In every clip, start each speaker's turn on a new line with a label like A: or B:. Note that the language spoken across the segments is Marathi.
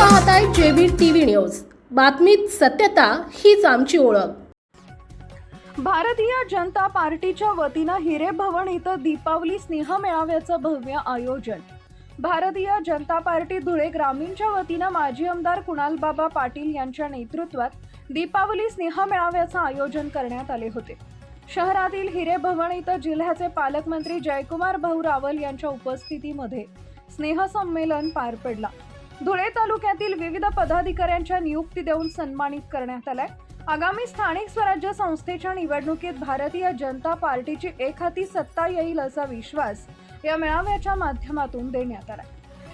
A: पाहताय जेबीर टीव्ही न्यूज. बातमीत सत्यता हीच आमची ओळख.
B: भारतीय जनता पार्टीच्या वतीनं हिरे भवन इथं दीपावली स्नेह मेळाव्याचं भव्य आयोजन. भारतीय जनता पार्टी धुळे ग्रामीणच्या वतीनं माजी आमदार कुणालबाबा पाटील यांच्या नेतृत्वात दीपावली स्नेह मेळाव्याचं आयोजन करण्यात आले होते. शहरातील हिरे भवन इथं जिल्ह्याचे पालकमंत्री जयकुमार भाऊ रावल यांच्या उपस्थितीमध्ये स्नेहसंमेलन पार पडला. धुळे तालुक्यातील विविध पदाधिकाऱ्यांच्या नियुक्ती देऊन सन्मानित करण्यात आलाय. आगामी स्थानिक स्वराज्य संस्थेच्या निवडणुकीत भारतीय जनता पार्टीची एक हाती सत्ता येईल असा विश्वास या मेळाव्याच्या माध्यमातून देण्यात आला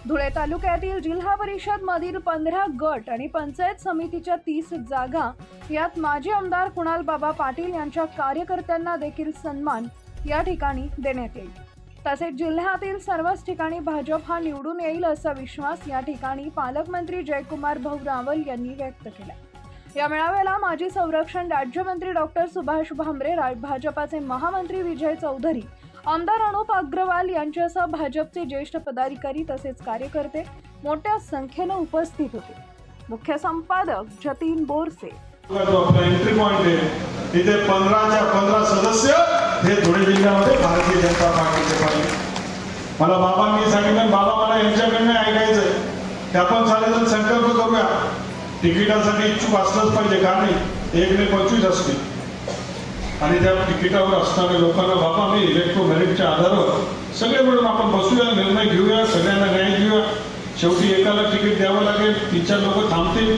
B: धुळे तालुक्यातील जिल्हा परिषद मधील पंधरा गट आणि पंचायत समितीच्या तीस जागा यात माजी आमदार कुणाल बाबा पाटील यांच्या कार्यकर्त्यांना देखील सन्मान या ठिकाणी देण्यात येईल. तसेच जिल्ह्यातील सर्वच ठिकाणी भाजप हा निवडून येईल असा विश्वास या ठिकाणी पालकमंत्री जयकुमार भाऊ रावल यांनी व्यक्त केला या मेळाव्याला माजी संरक्षण राज्यमंत्री डॉक्टर सुभाष भामरे भाजपाचे महामंत्री विजय चौधरी आमदार अनुप अग्रवाल यांच्यासह भाजपचे ज्येष्ठ पदाधिकारी तसेच कार्यकर्ते मोठ्या संख्येनं उपस्थित होते. मुख्य संपादक जतीन बोरसे.
C: जो आपला एंट्री पॉइंट आहे. तिथे पंधराच्या पंधरा सदस्य हे धुळे जिल्ह्यामध्ये भारतीय जनता पार्टीचे पाहिजे मला बाबांनी सांगितलं बाबा मला यांच्याकडनं ऐकायचंय. ते आपण साडेजण संकल्प करूया. तिकिटासाठी इच्छुक असलंच पाहिजे का नाही एक ने पंचवीस असते. आणि त्या तिकिटावर असणाऱ्या लोकांना बाबा मी इलेक्ट्रोमेरिटच्या आधारावर सगळे मिळून आपण बसूया निर्णय घेऊया सगळ्यांना न्याय घेऊया शेवटी एकाला तिकीट द्यावं लागेल तीन चार लोक थांबतील.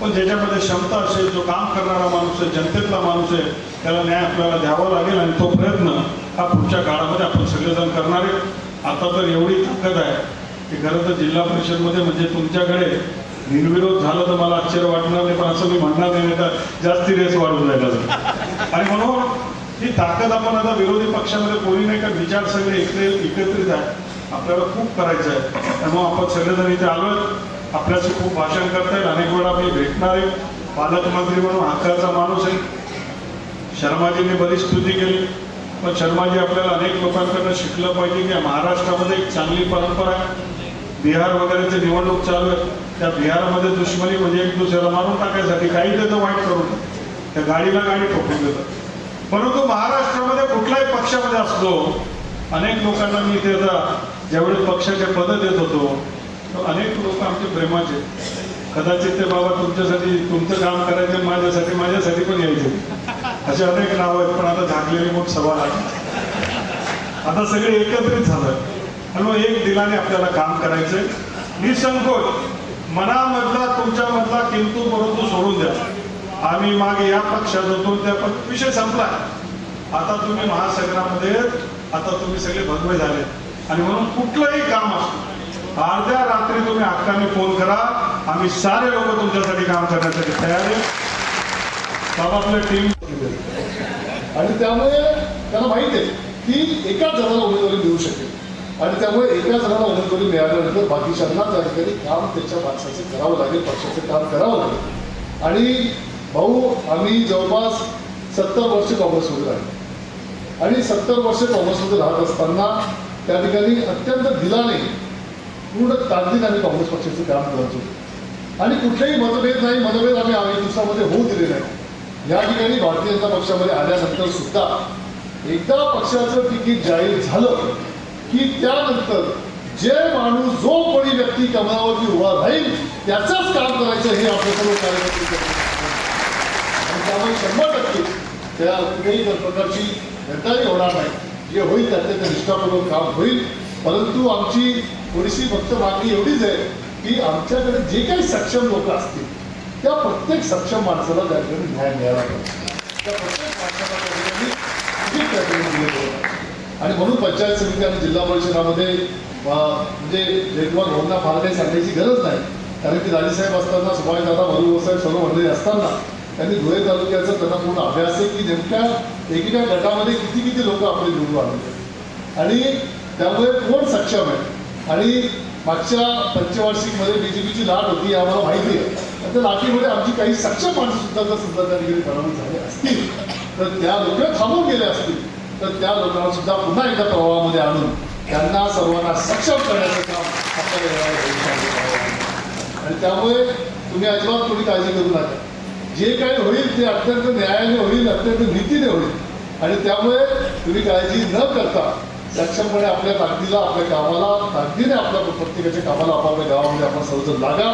C: पण ज्याच्यामध्ये क्षमता असेल जो काम करणारा माणूस आहे जनतेतला माणूस आहे त्याला न्याय आपल्याला द्यावा लागेल आणि तो प्रयत्न हा पुढच्या काळामध्ये आपण सगळेजण करणार आहे. आता तर एवढी ताकद आहे की खरं तर जिल्हा परिषदमध्ये म्हणजे तुमच्याकडे निर्विरोध झालं तर मला आश्चर्य वाटणार नाही पण असं मी म्हणणार नाही तर जास्ती रेस वाढून जायला आणि म्हणून ही ताकद आपण आता विरोधी पक्षामध्ये कोणी नाही का विचार सगळे एकत्रित आहे. आपल्याला खूप करायचं आहे. त्यामुळे आपण सगळेजण इथे आलोय. आपल्याशी खूप भाषण करता येईल. अनेक वेळा मी भेटणार आहे पालकमंत्री म्हणून हक्काचा माणूस आहे. शर्माजींनी बरीच स्तुती केली. पण शर्माजी आपल्याला अनेक लोकांकडनं शिकलं पाहिजे की महाराष्ट्रामध्ये एक चांगली परंपरा आहे. बिहार वगैरेचे निवडणूक चालू आहे. त्या बिहारमध्ये दुश्मनी म्हणजे एक दुसऱ्याला मारून टाकायसाठी काही देतं वाईट करून. त्या गाडीला गाडी ठोकून देतं परंतु महाराष्ट्रामध्ये कुठल्याही पक्षामध्ये असलो अनेक लोकांना मी इथे ज्यावेळेस पक्षाचे पद देत होतो अनेक लोक आमचे प्रेमाचे कदाचित ते बाबा तुमच्यासाठी तुमचं काम करायचे माझ्यासाठी माझ्यासाठी पण यायचे. असे अनेक नाव आहेत पण आता झाकलेली मग सभा आता सगळे एकत्रित झालं आणि मग एक दिलाने आपल्याला काम करायचंय. निसंकोच मनामधला तुमच्यामधला किंतू परंतु सोडून द्या. आम्ही मागे या पक्षात होतो त्या पक्ष विषय संपला. आता तुम्ही महासंग्रामध्ये आता तुम्ही सगळे भगवे झाले आणि म्हणून कुठलंही काम असतो अर्ध्या रात्री तुम्ही हक्काने फोन करा. आम्ही सारे लोक तुमच्यासाठी काम करण्यासाठी तयार आहे. बाबा टीम
D: आणि त्यामुळे त्याला माहिती आहे की एकाच जणाला उमेदवारी देऊ शकेल. आणि त्यामुळे एका जणाला उमेदवारी मिळाल्यानंतर बाकीच्यांना त्या ठिकाणी काम त्याच्या माणसाचं करावं लागेल पक्षाचं काम करावं लागेल. आणि भाऊ आम्ही जवळपास सत्तर वर्ष काँग्रेसमध्ये राहिले. आणि सत्तर वर्ष काँग्रेसमध्ये राहत असताना त्या ठिकाणी अत्यंत दिलाने पूर्ण ताकदीने आम्ही काँग्रेस पक्षाचं काम करतो. आणि कुठलेही मतभेद नाही मतभेद आम्ही आम्ही दिवसामध्ये होऊ दिले नाही. या ठिकाणी भारतीय जनता पक्षामध्ये आल्यानंतर सुद्धा एकदा पक्षाचं तिकीट जाहीर झालं की त्यानंतर जे माणूस जो कोणी व्यक्ती कमळावरती उभा राहील त्याचंच काम करायचं हे आपल्या सर्व कार्यकर्ते आणि त्यामुळे शंभर टक्के त्या कुठेही प्रकारची घटनाही होणार नाही. जे होईल त्यातले निष्ठापूर्वक काम होईल. परंतु आमची थोडीशी फक्त मागणी एवढीच आहे की आमच्याकडे जे काही सक्षम लोक असतील त्या प्रत्येक सक्षम माणसाला त्या ठिकाणी न्याय मिळाला पाहिजे. त्या प्रत्येक माणसाला त्या ठिकाणी त्या ठिकाणी आणि म्हणून पंचायत समिती आणि जिल्हा परिषदामध्ये म्हणजे जयकुमार भाऊंना फार काही सांगायची गरज नाही कारण की राजेसाहेब असताना सुभाषदादा भरूसाहेब सर्व मंडळी असताना त्यांनी धुळे तालुक्याचा त्यांना पूर्ण अभ्यास आहे की नेमक्या एकेका गटामध्ये किती किती लोक आपले निवडून आले. आणि त्यामुळे कोण सक्षम आहे? आणि मागच्या पंचवार्षिकमध्ये बी जे पीची लाट होती आम्हाला माहिती आहे. आणि त्या लाटीमध्ये आमची काही सक्षम माणसंसुद्धा जर सुद्धा त्या ठिकाणी पराभूत झाले असतील. तर त्या लोक थांबून गेले असतील. तर त्या लोकांना सुद्धा पुन्हा एकदा प्रवाहामध्ये आणून त्यांना सर्वांना सक्षम करण्याचं काम आणि त्यामुळे तुम्ही अजिबात कोणी काळजी करू नका. जे काही होईल ते अत्यंत न्यायाने होईल अत्यंत नीतीने होईल. आणि त्यामुळे तुम्ही काळजी न करता त्याच्यामुळे आपल्या ताकदीला आपल्या कामाला ताकदीने आपल्या प्रत्येकाच्या कामाला आपल्या गावामध्ये आपण सर्वजण लागा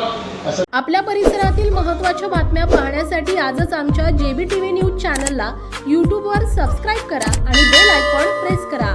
D: अशा
A: आपल्या परिसरातील महत्त्वाच्या बातम्या पाहण्यासाठी आजच आमच्या जेबी टीव्ही न्यूज चॅनलला यूट्यूबवर सबस्क्राईब करा आणि बेल आयकॉन प्रेस करा.